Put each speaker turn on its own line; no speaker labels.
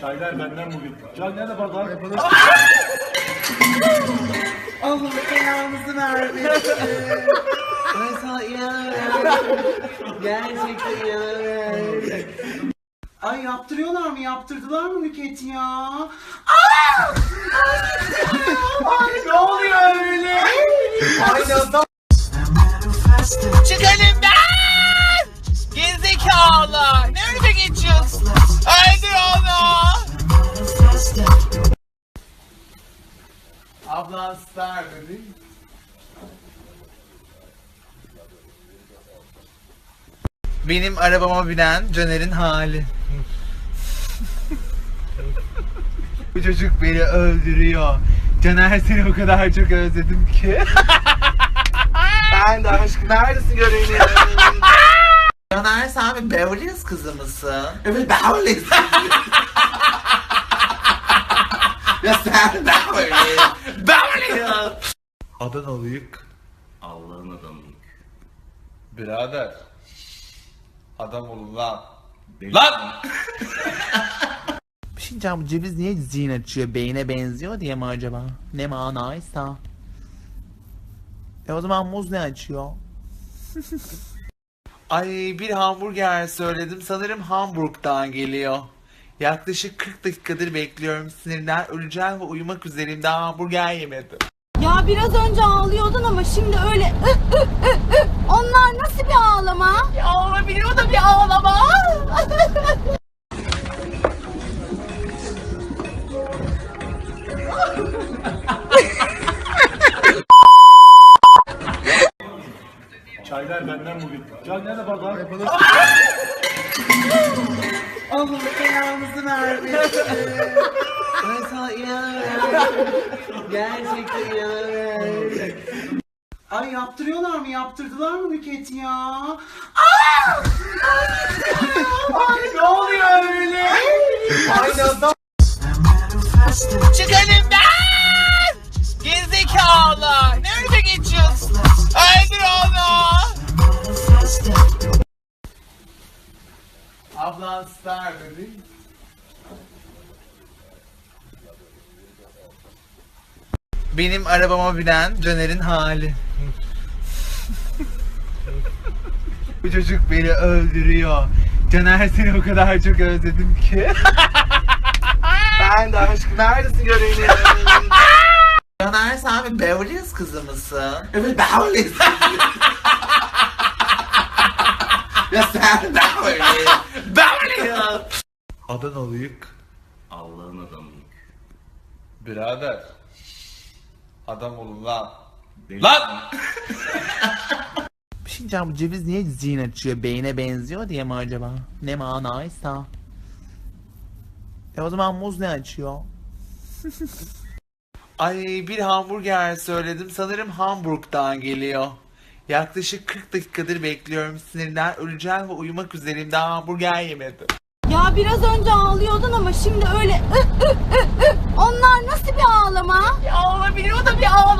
Çaylar benden bugün. Çay nerede bardak?
Allah belanızı vermesin. Ben sana inanamıyorum. Gerçekten inanamıyorum. Ay yaptırıyorlar mı? Yaptırdılar mı Nüket ya? Aa! Ay ne oluyor öyle? Ay nasıl?
Çık önümden!
Dedi.
Benim arabama binen Caner'in hali. Bu çocuk beni öldürüyor. Caner seni o kadar çok özledim ki.
Ben de aşkım neredesin göreyim Caner sen bir Beverly Hills kızı mısın? Evet Beverly Hills Ya sen Beverly Beverly Hills
Adanalıyık.
Allah'ın adamıyım.
Birader. Adam olun lan.
Lan!
Bir şey bu ceviz niye zihin açıyor? Beyne benziyor diye mi acaba? Ne manaysa. E o zaman muz ne açıyor? Ay bir hamburger söyledim. Sanırım Hamburg'dan geliyor. Yaklaşık 40 dakikadır bekliyorum. Sinirden öleceğim ve uyumak üzereyim. Daha hamburger yemedim.
Ya biraz önce ağlıyordun ama şimdi öyle ıh, ıh, ıh, ıh. Onlar nasıl bir ağlama?
Ya olabilir o da bir ağlama.
Çaylar benden bugün. Çay nerede bardak?
Allah belanızı vermesin Ben sana inanamıyorum Gerçekten inanamıyorum Ay yaptırıyorlar mı? Yaptırdılar mı Nüket ya? Aa! Ay ne oluyor öyle? Ay nasıl?
Çık önümden! Gerizekalı!
Dedi.
Benim arabama binen Caner'in hali. Bu çocuk beni öldürüyor. Caner seni o kadar çok özledim ki.
Ben de aşkım neredesin göreyim Caner sen bir Beverly Hills kızı mısın? Evet Beverly Hills Ya sen Beverly
Adanalıyık.
Allah'ın adamıyım.
Birader. Adam olun lan.
Lan!
Bir şey diyeceğim bu ceviz niye zihin açıyor? Beyne benziyor diye mi acaba? Ne manaysa. E o zaman muz ne açıyor? Ay bir hamburger söyledim. Sanırım Hamburg'dan geliyor. Yaklaşık 40 dakikadır bekliyorum. Sinirden öleceğim ve uyumak üzereyim. Daha hamburger yemedim.
Ya biraz önce ağlıyordun ama şimdi öyle ıh, ıh, ıh, ıh. onlar nasıl bir ağlama?
Ya olabiliyor da bir ağlama